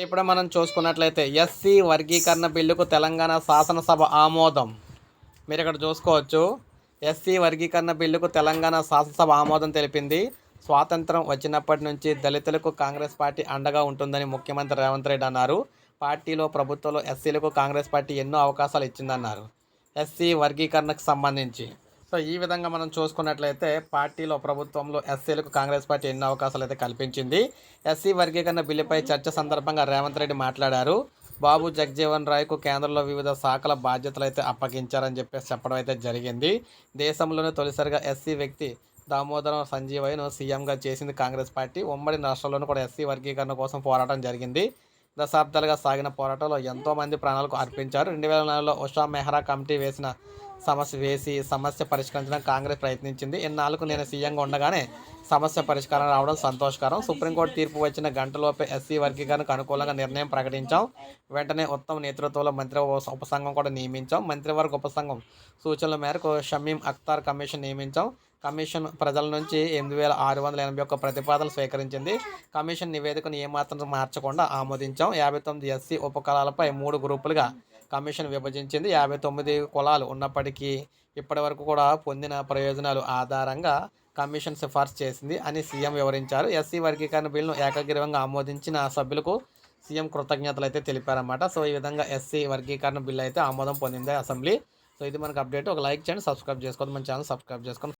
ఇప్పుడు మనం చూసుకున్నట్లయితే ఎస్సీ వర్గీకరణ బిల్లుకు తెలంగాణ శాసనసభ ఆమోదం. మీరు ఇక్కడ చూసుకోవచ్చు. ఎస్సీ వర్గీకరణ బిల్లుకు తెలంగాణ శాసనసభ ఆమోదం తెలిపింది. స్వాతంత్రం వచ్చినప్పటి నుంచి దళితులకు కాంగ్రెస్ పార్టీ అండగా ఉంటుందని ముఖ్యమంత్రి రేవంత్ రెడ్డి అన్నారు. పార్టీలో ప్రభుత్వంలో ఎస్సీలకు కాంగ్రెస్ పార్టీ ఎన్నో అవకాశాలు ఇచ్చిందన్నారు. ఎస్సీ వర్గీకరణకు సంబంధించి సో ఈ విధంగా మనం చూసుకున్నట్లయితే పార్టీలో ప్రభుత్వంలో ఎస్సీలకు కాంగ్రెస్ పార్టీ ఎన్నో అవకాశాలు అయితే కల్పించింది. ఎస్సీ వర్గీకరణ బిల్లుపై చర్చ సందర్భంగా రేవంత్ రెడ్డి మాట్లాడారు. బాబు జగజీవన్ రాయ్కు కేంద్రంలో వివిధ శాఖల బాధ్యతలు అయితే అప్పగించారని చెప్పేసి చెప్పడం అయితే జరిగింది. దేశంలోనే తొలిసారిగా ఎస్సీ వ్యక్తి దామోదరం సంజీవయ్యను సీఎంగా చేసింది కాంగ్రెస్ పార్టీ. ఉమ్మడి రాష్ట్రంలోనూ కూడా ఎస్సీ వర్గీకరణ కోసం పోరాటం జరిగింది. దశాబ్దాలుగా సాగిన పోరాటంలో ఎంతోమంది ప్రాణాలకు అర్పించారు. రెండు వేల నాలుగులో ఉషా మెహ్రా కమిటీ వేసిన సమస్య వేసి సమస్య పరిష్కరించడానికి కాంగ్రెస్ ప్రయత్నించింది. ఇన్నాళ్ళకు నేను సీఎంగా ఉండగానే సమస్య పరిష్కారం రావడం సంతోషకరం. సుప్రీంకోర్టు తీర్పు వచ్చిన గంటలోపే ఎస్సీ వర్గీకరణకు అనుకూలంగా నిర్ణయం ప్రకటించాం. వెంటనే ఉత్తమ నేతృత్వంలో మంత్రి ఉపసంఘం కూడా నియమించాం. మంత్రివర్గ ఉపసంఘం సూచనల మేరకు షమీం అఖ్తార్ కమిషన్ నియమించాం. కమిషన్ ప్రజల నుంచి ఎనిమిది వేల ఆరు వందల ఎనభై ఒక్క ప్రతిపాదనలు స్వీకరించింది. కమిషన్ నివేదికను ఏమాత్రం మార్చకుండా ఆమోదించాం. యాభై తొమ్మిది ఎస్సీ ఉపకరాలపై మూడు గ్రూపులుగా కమిషన్ విభజించింది. యాభై తొమ్మిది కులాలు ఉన్నప్పటికీ ఇప్పటివరకు కూడా పొందిన ప్రయోజనాలు ఆధారంగా కమిషన్ సిఫార్సు చేసింది అని సీఎం వివరించారు. ఎస్సీ వర్గీకరణ బిల్లును ఏకగ్రీవంగా ఆమోదించిన సభ్యులకు సీఎం కృతజ్ఞతలు అయితే తెలిపారన్నమాట. సో ఈ విధంగా ఎస్సీ వర్గీకరణ బిల్లు అయితే ఆమోదం పొందింది అసెంబ్లీ. సో ఇది మనకు అప్డేట్. ఒక లైక్ చేయండి సబ్స్క్రైబ్ చేసుకోండి మన ఛానల్ సబ్స్క్రైబ్ చేసుకోండి.